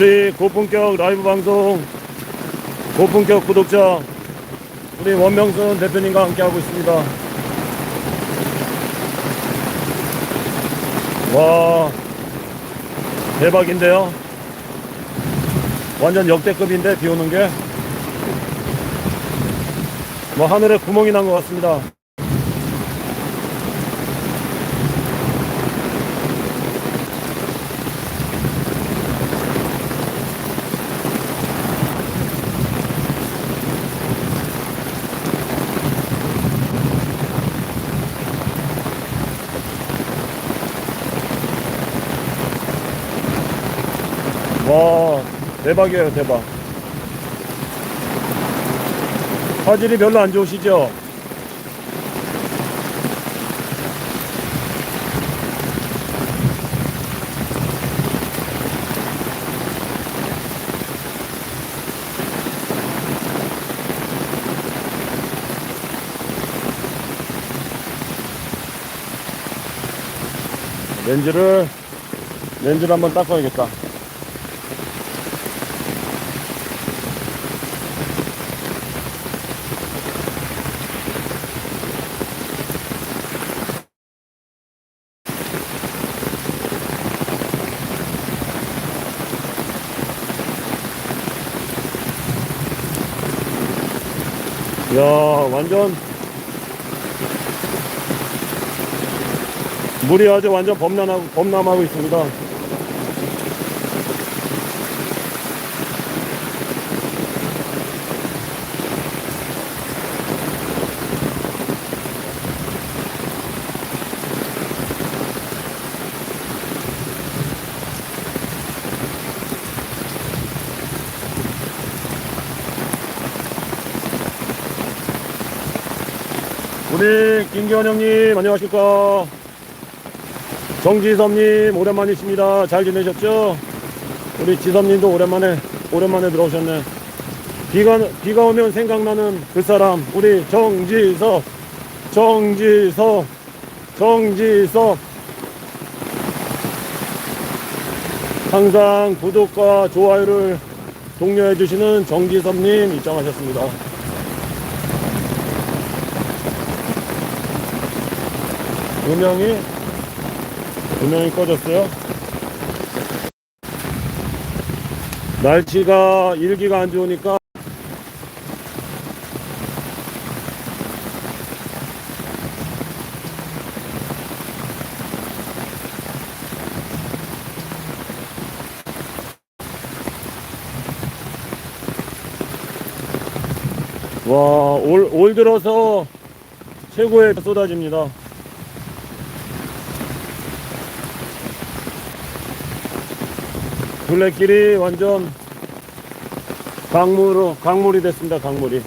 우리 고품격 라이브 방송 고품격 구독자 우리 원명순 대표님과 함께하고 있습니다. 와 대박인데요. 완전 역대급인데 비 오는 게. 뭐 하늘에 구멍이 난 것 같습니다. 와 대박이에요 대박 화질이 별로 안 좋으시죠? 렌즈를 렌즈를 한번 닦아야겠다 야 완전 물이 아주 완전 범람하고 범람하고 있습니다. 우리 김기현 형님 안녕하십니까? 정지섭님 오랜만이십니다. 잘 지내셨죠? 우리 지섭님도 오랜만에 오랜만에 들어오셨네. 비가 비가 오면 생각나는 그 사람 우리 정지섭. 정지섭. 정지섭. 항상 구독과 좋아요를 독려해 주시는 정지섭님 입장하셨습니다. 음영이 음영이 꺼졌어요. 날씨가 일기가 안 좋으니까 와, 올, 올 들어서 최고의 쏟아집니다. 둘레길이 완전 강물로 강물이 됐습니다. 강물이.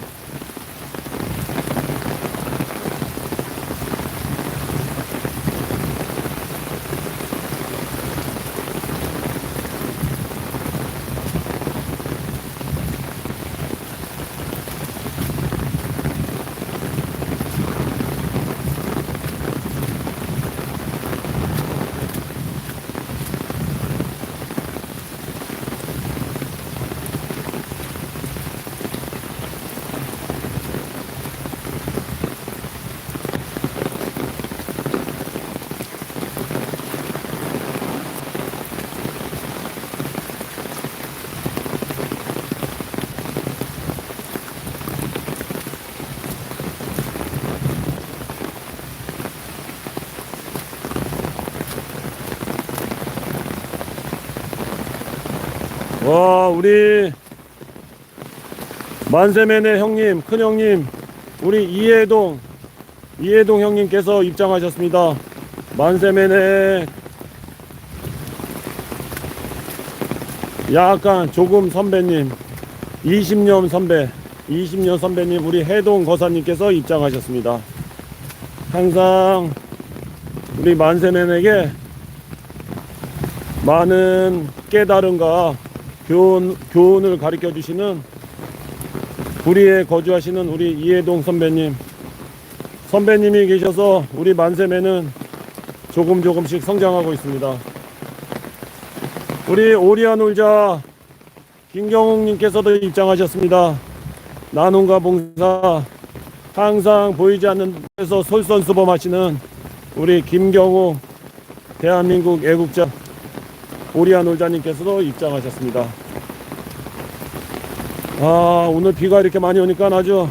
와, 우리 만세맨의 형님, 큰 형님, 우리 이해동, 이해동 형님께서 입장하셨습니다. 만세맨의 약간 조금 선배님, 20년 선배, 20년 선배님, 우리 해동 거사님께서 입장하셨습니다. 항상 우리 만세맨에게 많은 깨달음과 교훈, 교훈을 가르쳐 주시는 구리에 거주하시는 우리 이해동 선배님 선배님이 계셔서 우리 만세매는 조금 조금씩 성장하고 있습니다. 우리 오리아 놀자 김경욱님께서도 입장하셨습니다. 나눔과 봉사 항상 보이지 않는 데서 솔선수범하시는 우리 김경욱 대한민국 애국자 오리아 놀자님께서도 입장하셨습니다. 아 오늘 비가 이렇게 많이 오니까 아주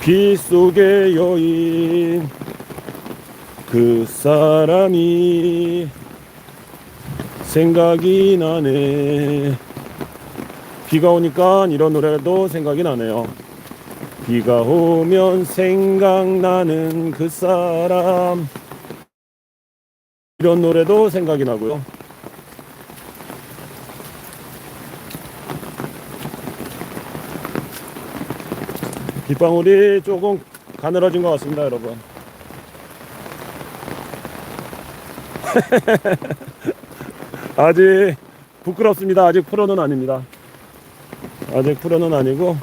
비 속의 여인 그 사람이 생각이 나네. 비가 오니까 이런 노래도 생각이 나네요. 비가 오면 생각나는 그 사람. 이런 노래도 생각이 나고요. 빗방울이 조금 가늘어진 것 같습니다, 여러분. 아직 부끄럽습니다. 아직 프로는 아닙니다. 아직 프로는 아니고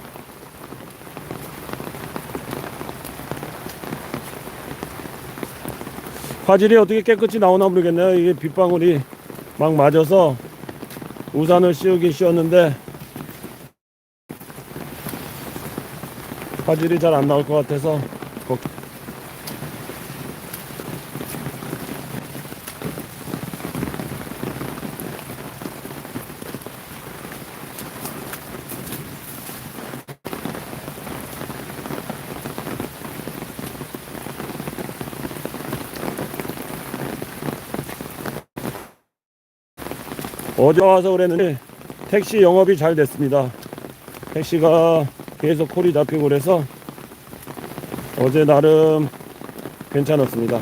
화질이 어떻게 깨끗이 나오나 모르겠네요. 이게 빗방울이 막 맞아서 우산을 씌우긴 씌웠는데 화질이 잘 안 나올 것 같아서 어제 와서 그랬는데 택시 영업이 잘 됐습니다. 택시가 계속 콜이 잡히고 그래서 어제 나름 괜찮았습니다.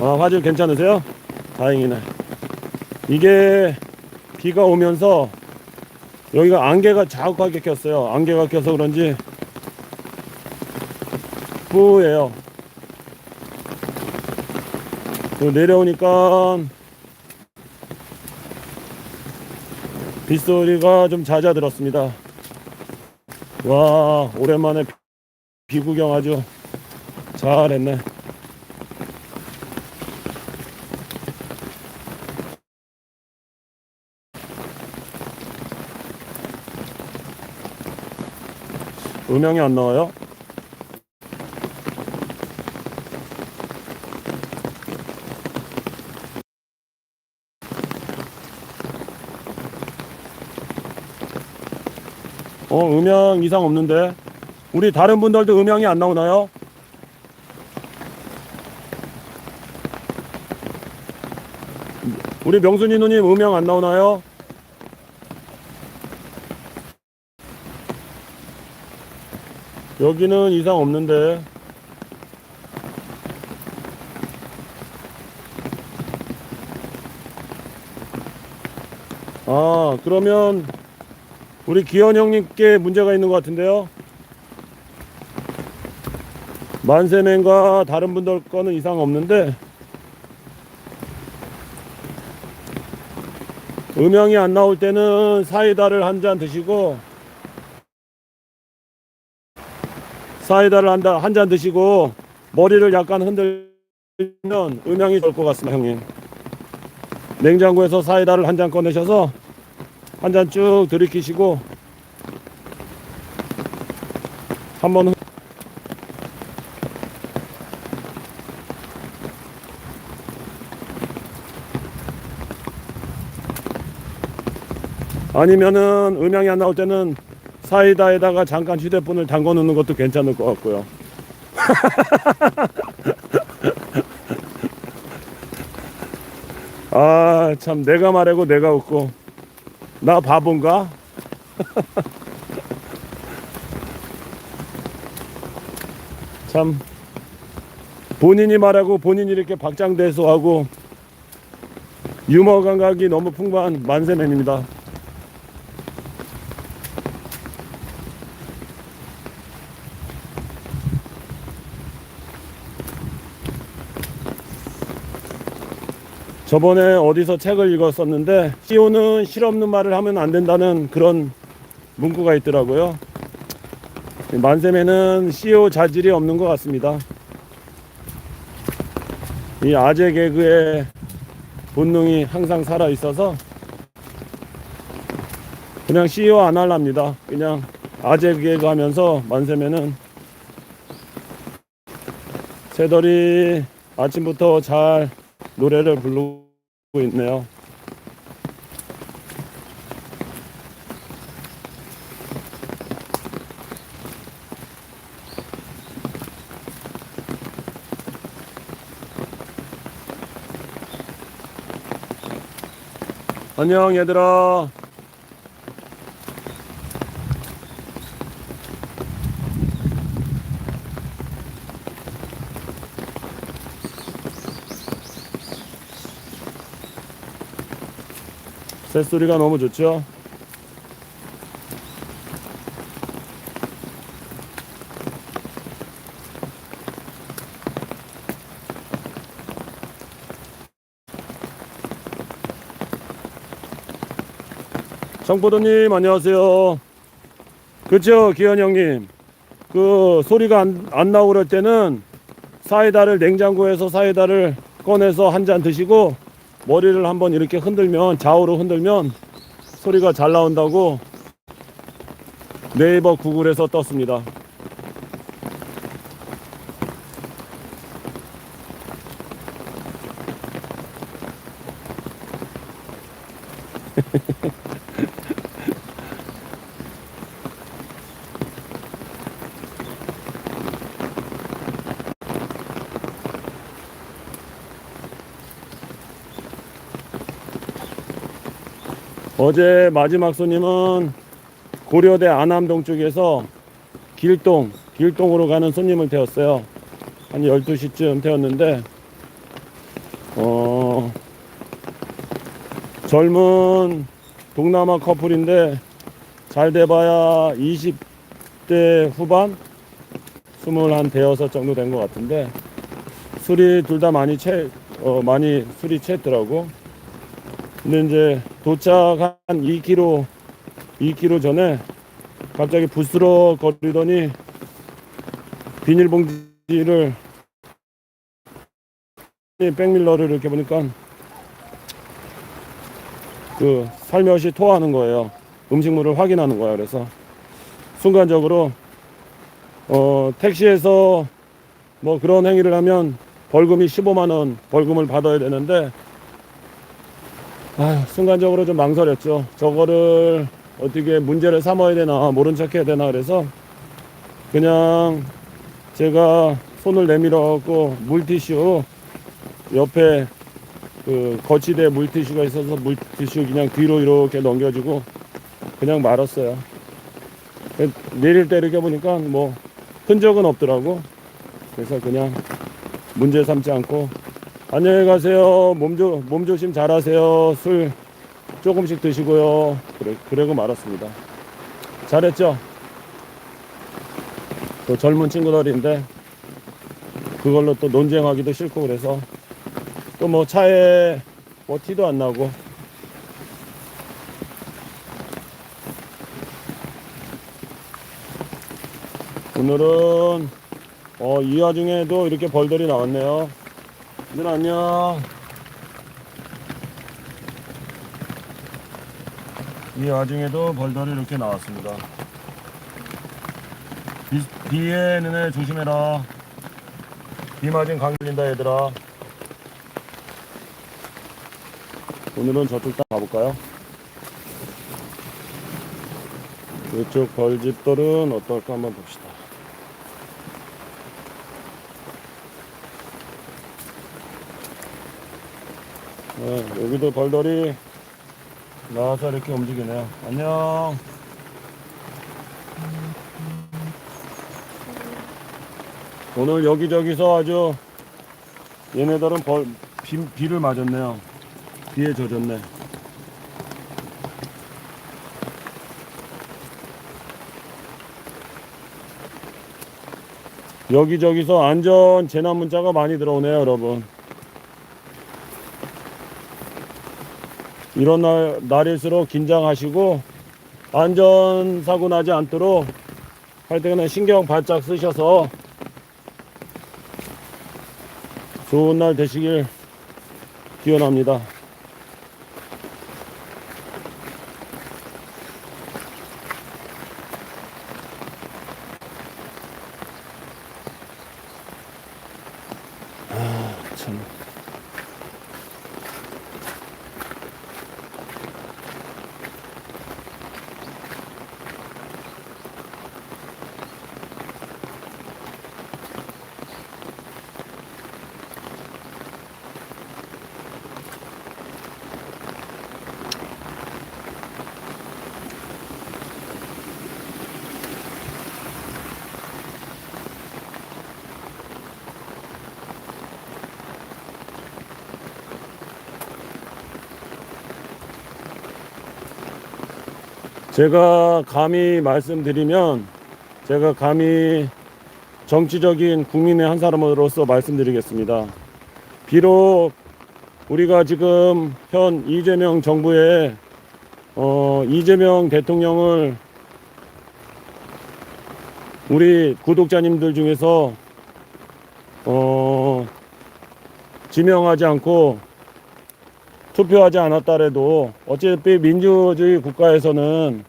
아, 화질 괜찮으세요? 다행이네. 이게 비가 오면서 여기가 안개가 자욱하게 꼈어요. 안개가 껴서 그런지 그 내려오니까 빗소리가 좀 잦아들었습니다. 와, 오랜만에 비 구경 아주 잘했네. 음향이 안 나와요? 어, 음향 이상 없는데. 우리 다른 분들도 음향이 안 나오나요? 우리 명순이 누님 음향 안 나오나요? 여기는 이상 없는데. 아, 그러면 우리 기현 형님께 문제가 있는 것 같은데요. 만세맨과 다른 분들 거는 이상 없는데 음향이 안 나올 때는 사이다를 한 잔 드시고 사이다를 한 잔 드시고 머리를 약간 흔들면 음향이 좋을 것 같습니다, 형님. 냉장고에서 사이다를 한 잔 꺼내셔서 한 잔 쭉 들이키시고 한번 흔- 아니면은 음향이 안 나올 때는 사이다에다가 잠깐 휴대폰을 담궈 놓는 것도 괜찮을 것 같고요. 아, 참, 내가 말하고 내가 웃고. 나 바본가? 참, 본인이 말하고 본인이 이렇게 박장대소하고 유머 감각이 너무 풍부한 만세맨입니다. 저번에 어디서 책을 읽었었는데 CEO는 실없는 말을 하면 안 된다는 그런 문구가 있더라고요. 만세매는 CEO 자질이 없는 것 같습니다. 이 아재 개그의 본능이 항상 살아 있어서 그냥 CEO 안 할랍니다. 그냥 아재 개그 하면서 만세매는 새들이 아침부터 잘 노래를 부르고 있네요. 안녕 얘들아. 새소리가 너무 좋죠? 정포도님 안녕하세요. 그쵸 기현 형님. 그 소리가 안, 안 나오고 그럴 때는 사이다를 냉장고에서 사이다를 꺼내서 한 잔 드시고 머리를 한번 이렇게 흔들면 좌우로 흔들면 소리가 잘 나온다고 네이버 구글에서 떴습니다. 어제 마지막 손님은 고려대 안암동 쪽에서 길동, 길동으로 가는 손님을 태웠어요. 한 12시쯤 태웠는데, 어, 젊은 동남아 커플인데, 잘 돼봐야 20대 후반? 21, 대여섯 정도 된 것 같은데, 술이 둘 다 많이 채, 어, 많이 술이 취했더라고. 근데 이제 도착 한 2km, 2km 전에 갑자기 부스러 거리더니 비닐봉지를 백밀러를 이렇게 보니까 그 살며시 토하는 거예요. 음식물을 확인하는 거야. 그래서 순간적으로 어 택시에서 뭐 그런 행위를 하면 벌금이 15만 원 벌금을 받아야 되는데 아, 순간적으로 좀 망설였죠. 저거를 어떻게 문제를 삼아야 되나, 모른 척 해야 되나, 그래서 그냥 제가 손을 내밀어 갖고 물티슈 옆에 그 거치대 물티슈가 있어서 물티슈 그냥 뒤로 이렇게 넘겨주고 그냥 말았어요. 내릴 때 이렇게 보니까 뭐 흔적은 없더라고. 그래서 그냥 문제 삼지 않고 안녕히 가세요. 몸, 조, 몸 조심 잘 하세요. 술 조금씩 드시고요. 그래, 그러고 말았습니다. 잘했죠? 또 젊은 친구들인데, 그걸로 또 논쟁하기도 싫고 그래서, 또 뭐 차에 뭐 티도 안 나고, 오늘은, 어, 이 와중에도 이렇게 벌들이 나왔네요. 얘들 안녕. 이 와중에도 벌들이 이렇게 나왔습니다. 비, 비에 눈에 조심해라. 비 맞은 강 걸린다 얘들아. 오늘은 저쪽 땅 가볼까요? 이쪽 벌집들은 어떨까 한번 봅시다. 네, 여기도 벌들이 나와서 이렇게 움직이네요. 안녕. 오늘 여기저기서 아주 얘네들은 벌, 비, 비를 맞았네요. 비에 젖었네. 여기저기서 안전 재난 문자가 많이 들어오네요, 여러분. 이런 날, 날일수록 긴장하시고 안전사고 나지 않도록 할 때는 신경 바짝 쓰셔서 좋은 날 되시길 기원합니다. 제가 감히 말씀드리면 제가 감히 정치적인 국민의 한 사람으로서 말씀드리겠습니다. 비록 우리가 지금 현 이재명 정부의 어, 이재명 대통령을 우리 구독자님들 중에서 어, 지명하지 않고 투표하지 않았다래도 어차피 민주주의 국가에서는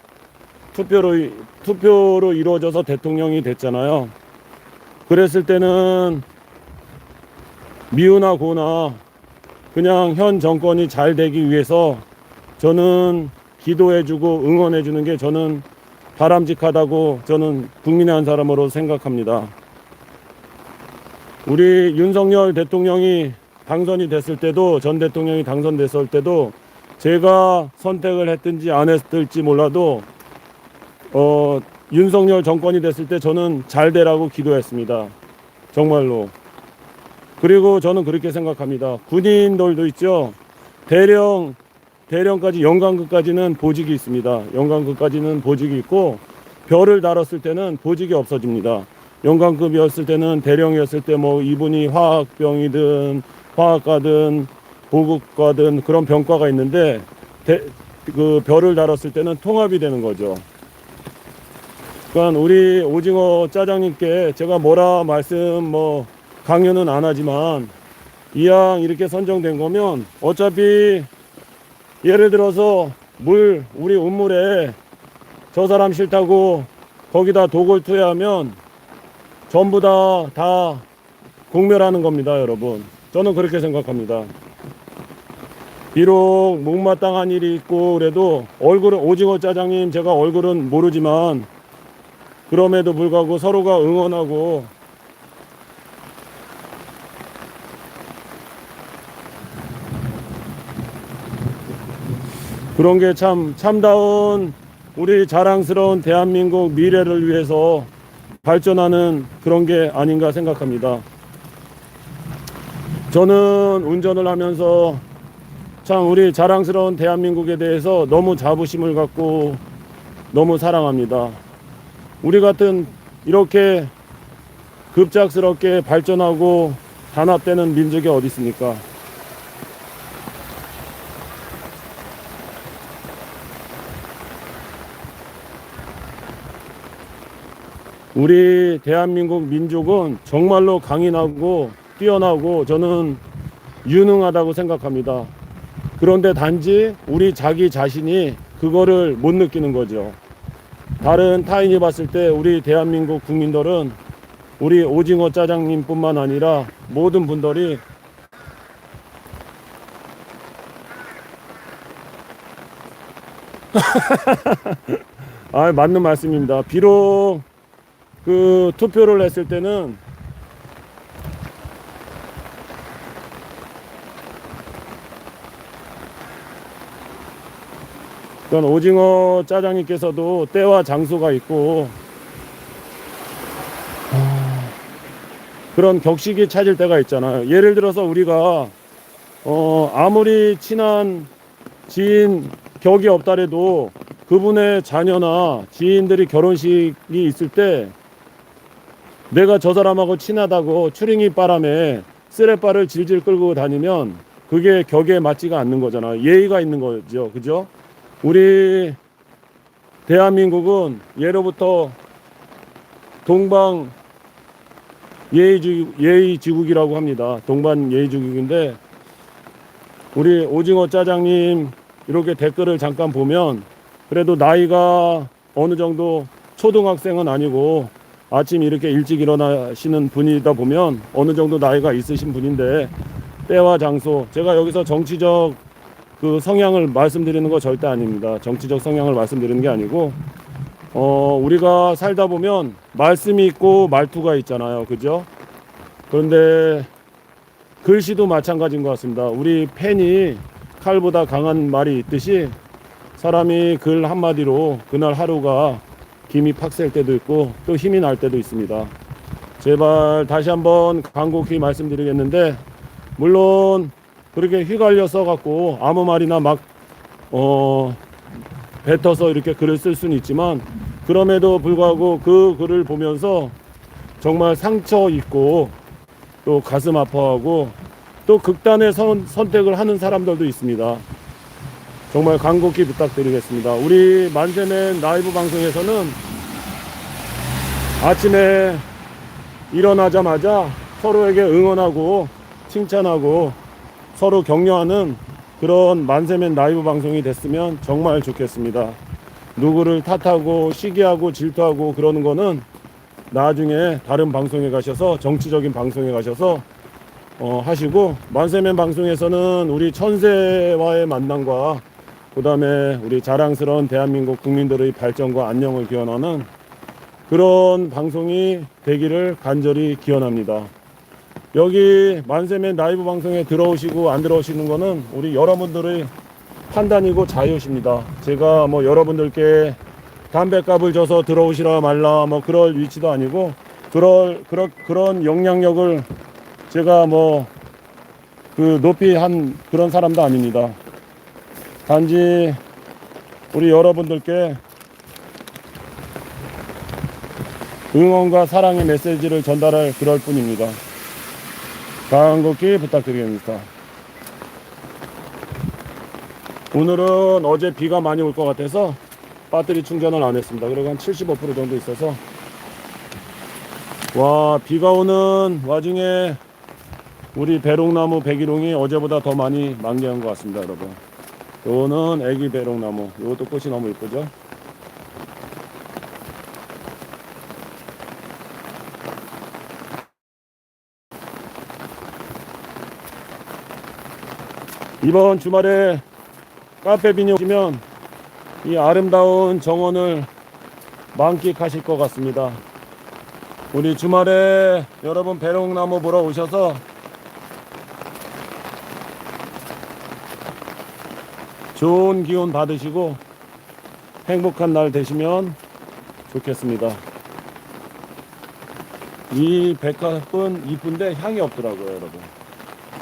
투표로 투표로 이루어져서 대통령이 됐잖아요. 그랬을 때는 미우나 고나 그냥 현 정권이 잘 되기 위해서 저는 기도해주고 응원해주는 게 저는 바람직하다고 저는 국민의 한 사람으로 생각합니다. 우리 윤석열 대통령이 당선이 됐을 때도 전 대통령이 당선됐을 때도 제가 선택을 했든지 안 했을지 몰라도 어 윤석열 정권이 됐을 때 저는 잘 되라고 기도했습니다. 정말로. 그리고 저는 그렇게 생각합니다. 군인들도 있죠. 대령 대령까지 영광급까지는 보직이 있습니다. 영광급까지는 보직이 있고 별을 달았을 때는 보직이 없어집니다. 영광급이었을 때는 대령이었을 때 뭐 이분이 화학병이든 화학과든 보급과든 그런 병과가 있는데 대, 그 별을 달았을 때는 통합이 되는 거죠. 그러니까 우리 오징어 짜장님께 제가 뭐라 말씀 뭐 강요는 안 하지만 이왕 이렇게 선정된 거면 어차피 예를 들어서 물 우리 운물에 저 사람 싫다고 거기다 독을 투여하면 전부 다다 공멸하는 겁니다, 여러분. 저는 그렇게 생각합니다. 비록 못마땅한 일이 있고 그래도 얼굴은 오징어 짜장님 제가 얼굴은 모르지만 그럼에도 불구하고 서로가 응원하고 그런 게 참 참다운 우리 자랑스러운 대한민국 미래를 위해서 발전하는 그런 게 아닌가 생각합니다. 저는 운전을 하면서 참 우리 자랑스러운 대한민국에 대해서 너무 자부심을 갖고 너무 사랑합니다. 우리 같은 이렇게 급작스럽게 발전하고 단합되는 민족이 어디 있습니까? 우리 대한민국 민족은 정말로 강인하고 뛰어나고 저는 유능하다고 생각합니다. 그런데 단지 우리 자기 자신이 그거를 못 느끼는 거죠. 다른 타인이 봤을 때 우리 대한민국 국민들은 우리 오징어 짜장님뿐만 아니라 모든 분들이 아 맞는 말씀입니다. 비록 그 투표를 했을 때는 그건 오징어 짜장님께서도 때와 장소가 있고 아, 그런 격식이 찾을 때가 있잖아요. 예를 들어서 우리가 어 아무리 친한 지인 격이 없다래도 그분의 자녀나 지인들이 결혼식이 있을 때 내가 저 사람하고 친하다고 추링이 바람에 쓰레빠를 질질 끌고 다니면 그게 격에 맞지가 않는 거잖아. 예의가 있는 거죠. 그죠? 우리 대한민국은 예로부터 동방 예의지국이라고 합니다. 동반 예의지국인데 우리 오징어 짜장님 이렇게 댓글을 잠깐 보면 그래도 나이가 어느 정도 초등학생은 아니고 아침 이렇게 일찍 일어나시는 분이다 보면 어느 정도 나이가 있으신 분인데 때와 장소 제가 여기서 정치적 그 성향을 말씀드리는 거 절대 아닙니다. 정치적 성향을 말씀드리는 게 아니고 어 우리가 살다 보면 말씀이 있고 말투가 있잖아요. 그죠? 그런데 글씨도 마찬가지인 것 같습니다. 우리 펜이 칼보다 강한 말이 있듯이 사람이 글 한마디로 그날 하루가 김이 팍 셀 때도 있고 또 힘이 날 때도 있습니다. 제발 다시 한번 간곡히 말씀드리겠는데 물론 그렇게 휘갈려 써갖고 아무 말이나 막 어, 뱉어서 이렇게 글을 쓸 수는 있지만 그럼에도 불구하고 그 글을 보면서 정말 상처 있고 또 가슴 아파하고 또 극단의 선, 선택을 하는 사람들도 있습니다. 정말 간곡히 부탁드리겠습니다. 우리 만세맨 라이브 방송에서는 아침에 일어나자마자 서로에게 응원하고 칭찬하고 서로 격려하는 그런 만세맨 라이브 방송이 됐으면 정말 좋겠습니다. 누구를 탓하고 시기하고 질투하고 그러는 거는 나중에 다른 방송에 가셔서 정치적인 방송에 가셔서 어, 하시고 만세맨 방송에서는 우리 천세와의 만남과 그 다음에 우리 자랑스러운 대한민국 국민들의 발전과 안녕을 기원하는 그런 방송이 되기를 간절히 기원합니다. 여기 만세맨 라이브 방송에 들어오시고 안 들어오시는 거는 우리 여러분들의 판단이고 자유십니다. 제가 뭐 여러분들께 담배값을 줘서 들어오시라 말라 뭐 그럴 위치도 아니고 그럴 그런 그런 영향력을 제가 뭐 그 높이 한 그런 사람도 아닙니다. 단지 우리 여러분들께 응원과 사랑의 메시지를 전달할 그럴 뿐입니다. 간곡히 부탁드리겠습니다. 오늘은 어제 비가 많이 올 것 같아서 배터리 충전을 안 했습니다. 그리고 한 75% 정도 있어서 와 비가 오는 와중에 우리 배롱나무 백일홍이 어제보다 더 많이 만개한 것 같습니다, 여러분. 요거는 애기 배롱나무. 요것도 꽃이 너무 이쁘죠? 이번 주말에 카페 비녀 오시면 이 아름다운 정원을 만끽하실 것 같습니다. 우리 주말에 여러분 배롱나무 보러 오셔서 좋은 기운 받으시고 행복한 날 되시면 좋겠습니다. 이 백합은 이쁜데 향이 없더라고요, 여러분.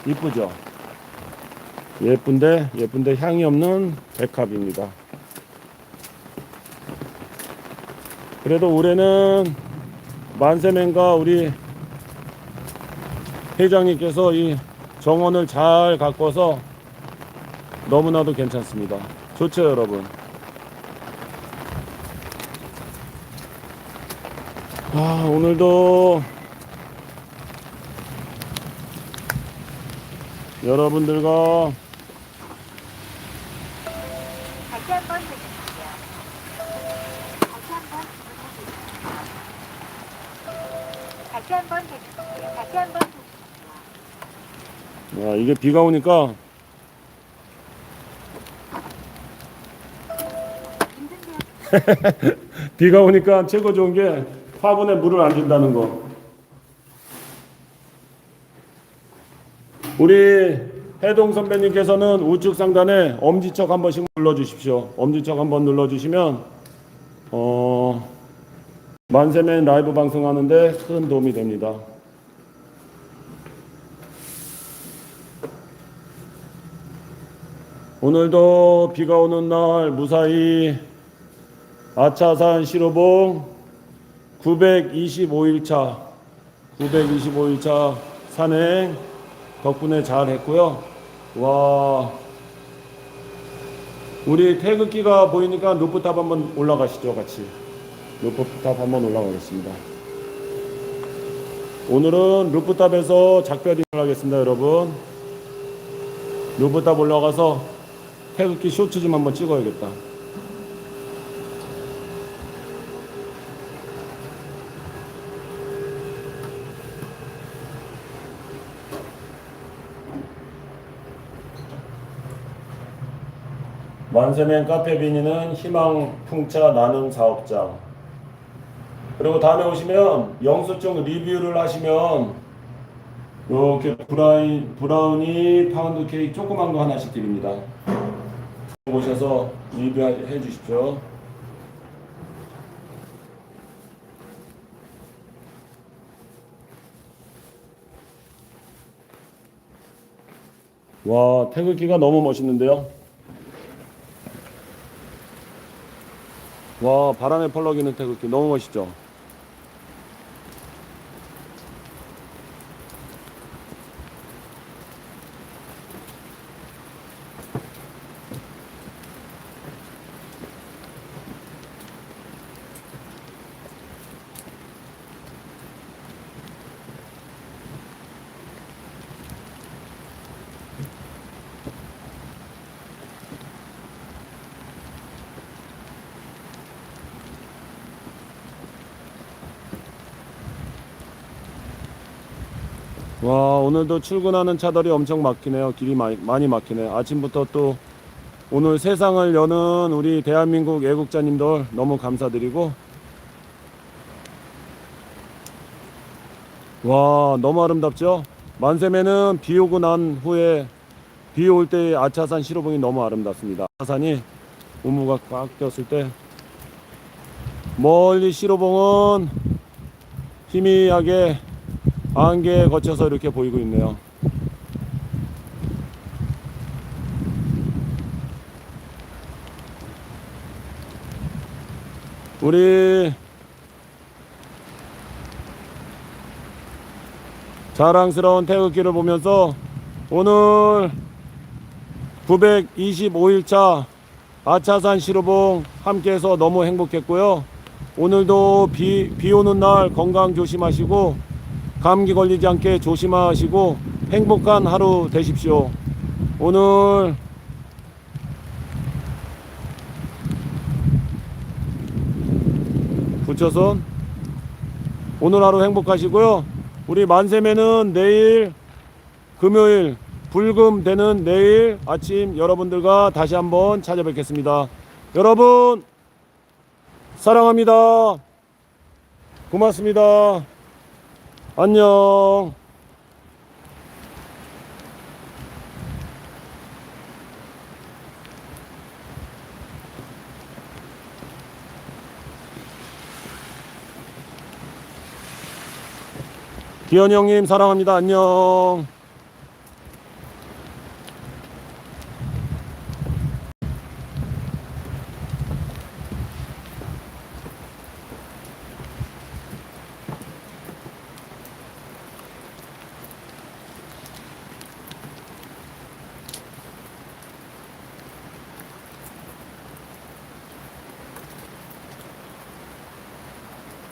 이쁘죠? 예쁜데 예쁜데 향이 없는 백합입니다. 그래도 올해는 만세맨과 우리 회장님께서 이 정원을 잘 가꿔서 너무나도 괜찮습니다. 좋죠, 여러분. 아, 오늘도 여러분들과 이게 비가 오니까. 비가 오니까 최고 좋은 게 화분에 물을 안 준다는 거. 우리 해동 선배님께서는 우측 상단에 엄지척 한 번씩 눌러 주십시오. 엄지척 한 번 눌러 주시면 어 만세맨 라이브 방송하는데 큰 도움이 됩니다. 오늘도 비가 오는 날 무사히 아차산 시로봉 925일차 925일차 산행 덕분에 잘 했고요. 와. 우리 태극기가 보이니까 루프탑 한번 올라가시죠, 같이. 루프탑 한번 올라가겠습니다. 오늘은 루프탑에서 작별인을 하겠습니다, 여러분. 루프탑 올라가서 태극기 쇼츠 좀 한번 찍어야겠다. 만세맨 카페 비니는 희망 풍차 나눔 사업장. 그리고 다음에 오시면 영수증 리뷰를 하시면 이렇게 브라이, 브라우니 파운드 케이크 조그만 거 하나씩 드립니다. 오셔서 리뷰해 주십시오. 와, 태극기가 너무 멋있는데요. 와, 바람에 펄럭이는 태극기 너무 멋있죠? 와 오늘도 출근하는 차들이 엄청 막히네요. 길이 많이, 많이 막히네. 아침부터 또 오늘 세상을 여는 우리 대한민국 애국자님들 너무 감사드리고. 와 너무 아름답죠? 만세매는 비 오고 난 후에 비 올때 아차산 시로봉이 너무 아름답습니다. 아차산이 우무가 꽉 꼈을 때 멀리 시로봉은 희미하게 안개에 거쳐서 이렇게 보이고 있네요. 우리 자랑스러운 태극기를 보면서 오늘 925일차 아차산 시루봉 함께해서 너무 행복했고요. 오늘도 비, 비 오는 날 건강 조심하시고 감기 걸리지 않게 조심하시고 행복한 하루 되십시오. 오늘 부처선 오늘 하루 행복하시고요. 우리 만세매는 내일 금요일 불금 되는 내일 아침 여러분들과 다시 한번 찾아뵙겠습니다. 여러분 사랑합니다. 고맙습니다. 안녕. 기현이 형님 사랑합니다. 안녕.